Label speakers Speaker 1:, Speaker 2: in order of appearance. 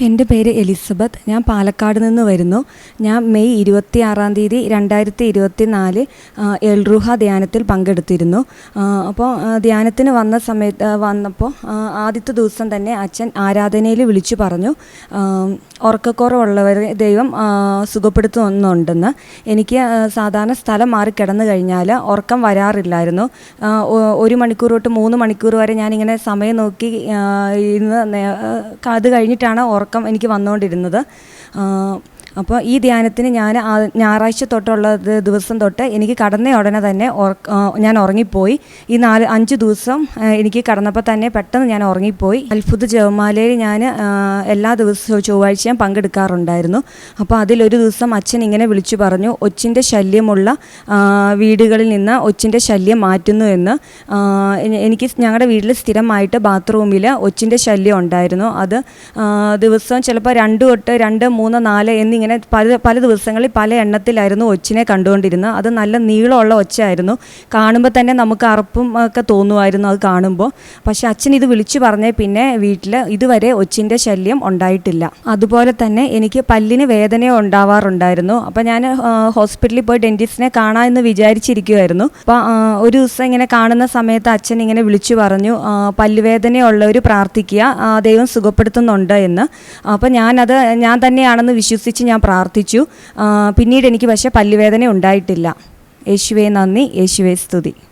Speaker 1: എന്റെ പേര് എലിസബത്ത്. ഞാൻ പാലക്കാട് നിന്ന് വരുന്നു. ഞാൻ മെയ് ഇരുപത്തി ആറാം തീയതി രണ്ടായിരത്തി ഇരുപത്തി നാല് എൽറുഹ ധ്യാനത്തിൽ പങ്കെടുത്തിരുന്നു. അപ്പോൾ ധ്യാനത്തിന് വന്ന സമയത്ത് വന്നപ്പോൾ ആദ്യത്തെ ദിവസം തന്നെ അച്ഛൻ ആരാധനയിൽ വിളിച്ചു പറഞ്ഞു ഉറക്കക്കുറവുള്ളവരെ ദൈവം സുഖപ്പെടുത്തുന്നുണ്ടെന്ന്. എനിക്ക് സാധാരണ സ്ഥലം മാറി കിടന്നു കഴിഞ്ഞാൽ ഉറക്കം വരാറില്ലായിരുന്നു. ഒരു മണിക്കൂർ തൊട്ട് മൂന്ന് മണിക്കൂർ വരെ ഞാനിങ്ങനെ സമയം നോക്കി ഇന്ന് അത് കഴിഞ്ഞിട്ടാണ് ഉറക്കം എനിക്ക് വന്നുകൊണ്ടിരുന്നത്. അപ്പോൾ ഈ ധ്യാനത്തിന് ഞാൻ ഞായറാഴ്ച തൊട്ടുള്ള ദിവസം തൊട്ട് എനിക്ക് കടന്ന ഉടനെ തന്നെ ഞാൻ ഉറങ്ങിപ്പോയി. ഈ നാല് അഞ്ച് ദിവസം എനിക്ക് കടന്നപ്പോൾ തന്നെ പെട്ടെന്ന് ഞാൻ ഉറങ്ങിപ്പോയി. അത്ഭുത ജവമാലയിൽ ഞാൻ എല്ലാ ദിവസവും ചൊവ്വാഴ്ചയും പങ്കെടുക്കാറുണ്ടായിരുന്നു. അപ്പോൾ അതിലൊരു ദിവസം അച്ഛൻ ഇങ്ങനെ വിളിച്ചു പറഞ്ഞു ഒച്ചിന്റെ ശല്യമുള്ള വീടുകളിൽ നിന്ന് ഒച്ചിന്റെ ശല്യം മാറ്റുന്നു എന്ന്. എനിക്ക് ഞങ്ങളുടെ വീട്ടിൽ സ്ഥിരമായിട്ട് ബാത്റൂമിൽ ഒച്ചിന്റെ ശല്യം ഉണ്ടായിരുന്നു. അത് ദിവസം ചിലപ്പോൾ രണ്ട് തൊട്ട് രണ്ട് മൂന്ന് നാല് എന്നിങ്ങനെ പല പല ദിവസങ്ങളിൽ പല എണ്ണത്തിലായിരുന്നു ഒച്ചിനെ കണ്ടുകൊണ്ടിരുന്നത്. അത് നല്ല നീളമുള്ള ഒച്ചയായിരുന്നു. കാണുമ്പോൾ തന്നെ നമുക്ക് അറപ്പും ഒക്കെ തോന്നുമായിരുന്നു അത് കാണുമ്പോൾ പക്ഷേ അച്ഛൻ ഇത് വിളിച്ചു പറഞ്ഞേ പിന്നെ വീട്ടിൽ ഇതുവരെ ഒച്ചിന്റെ ശല്യം ഉണ്ടായിട്ടില്ല. അതുപോലെ തന്നെ എനിക്ക് പല്ലിന് വേദന ഉണ്ടാവാറുണ്ടായിരുന്നു. അപ്പോൾ ഞാൻ ഹോസ്പിറ്റലിൽ പോയി ഡെന്റിസ്റ്റിനെ കാണാമെന്ന് വിചാരിച്ചിരിക്കുമായിരുന്നു അപ്പോൾ ഒരു ദിവസം ഇങ്ങനെ കാണുന്ന സമയത്ത് അച്ഛൻ ഇങ്ങനെ വിളിച്ചു പറഞ്ഞു പല്ലുവേദനയുള്ളവർ പ്രാർത്ഥിക്കുക ദൈവം സുഖപ്പെടുത്തുന്നുണ്ട് എന്ന്. അപ്പോൾ ഞാനത് ഞാൻ തന്നെയാണെന്ന് വിശ്വസിച്ച് ഞാൻ പ്രാർത്ഥിച്ചു. പിന്നീട് എനിക്ക് പക്ഷേ പല്ലുവേദന ഉണ്ടായിട്ടില്ല. യേശുവേ നന്ദി. യേശുവേ സ്തുതി.